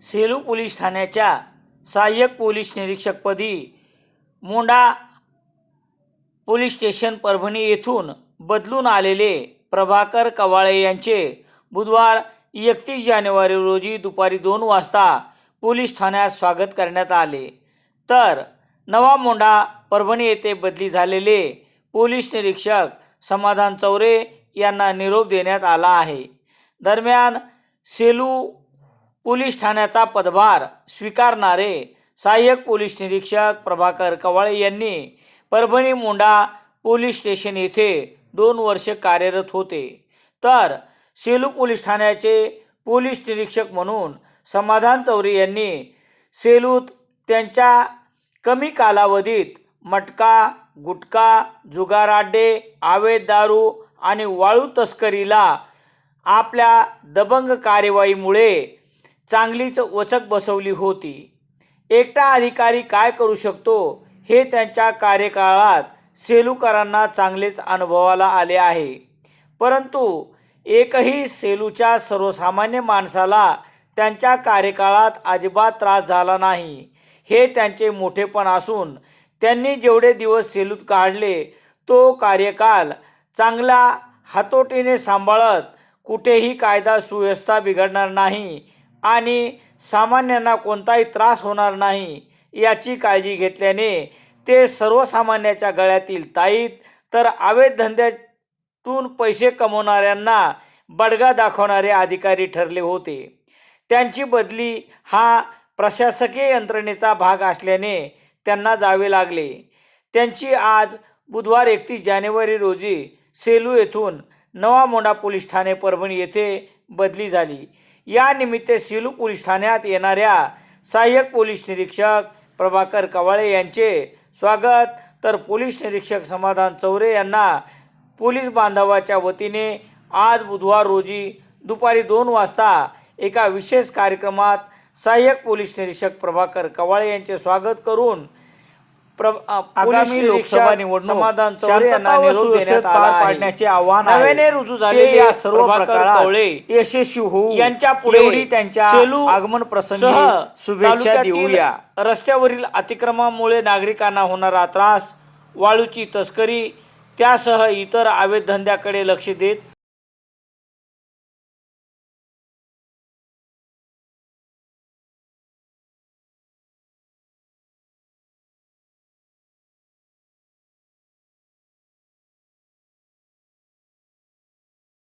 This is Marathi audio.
सेलू पोलीस ठाण्याच्या सहाय्यक पोलीस निरीक्षकपदी मोंडा पोलीस स्टेशन परभणी येथून बदलून आलेले प्रभाकर कवाळे यांचे बुधवार एकतीस जानेवारी रोजी दुपारी दोन वाजता पोलीस ठाण्यात स्वागत करण्यात आले. तर नवा मोंडा परभणी येथे बदली झालेले पोलीस निरीक्षक समाधान चौरे यांना निरोप देण्यात आला आहे. दरम्यान सेलू पोलीस ठाण्याचा पदभार स्वीकारणारे सहाय्यक पोलीस निरीक्षक प्रभाकर कवाळे यांनी परभणी मोंडा पोलीस स्टेशन येथे दोन वर्ष कार्यरत होते. तर सेलू पोलीस ठाण्याचे पोलीस निरीक्षक म्हणून समाधान चौरे यांनी सेलूत त्यांच्या कमी कालावधीत मटका गुटखा जुगाराड्डे आवेद दारू आणि वाळू तस्करीला आपल्या दबंग कार्यवाहीमुळे चांगलीच वचक बसवली होती. एकटा अधिकारी काय करू शकतो? हे त्यांच्या कार्यकाळात सेलूकरांना चांगलेच अनुभवाला आले आहे. परंतु एकही सेलूच्या सर्वसामान्य माणसाला त्यांच्या कार्यकाळात अजिबात त्रास झाला नाही. हे त्यांचे मोठेपण असून त्यांनी जेवढे दिवस सेलूत काढले तो कार्यकाल चांगला हातोटीने सांभाळत कुठेही कायदा सुव्यवस्था बिघडणार नाही आणि सामान्यांना कोणताही त्रास होणार नाही याची काळजी घेतल्याने ते सर्वसामान्याच्या गळ्यातील ताईत तर अवैध धंद्यातून पैसे कमवणाऱ्यांना बडगा दाखवणारे अधिकारी ठरले होते. त्यांची बदली हा प्रशासकीय यंत्रणेचा भाग असल्याने त्यांना जावे लागले. त्यांची आज बुधवार एकतीस जानेवारी रोजी सेलू येथून नवा मोंडा पोलीस ठाणे परभणी येथे बदली झाली. या निमित्त पोलीस ठाण्यात येणाऱ्या सहाय्यक पोलीस निरीक्षक प्रभाकर कवाळे यांचे स्वागत. तर पोलीस निरीक्षक समाधान चौरे यांना पोलीस बांधवाच्या वतीने आज बुधवार रोजी दुपारी दोन वाजता एका विशेष कार्यक्रमात सहाय्यक पोलीस निरीक्षक प्रभाकर कवाळे यांचे स्वागत करून आगामी लोकसभा निवडणूक शांतता व सुव्यवस्थेत पार. पाडण्याचे आव्हान. नव्याने रुजू झालेले या सर्व प्रकारात यशस्वी होऊ यांच्या पुढे त्यांच्या आगमन प्रसंगी शुभेच्छा देऊया रस्त्यावरील अतिक्रमणामुळे नागरिकांना होणारा त्रास वाळूची तस्करी त्यासह इतर अवैध धंद्याकडे लक्ष देत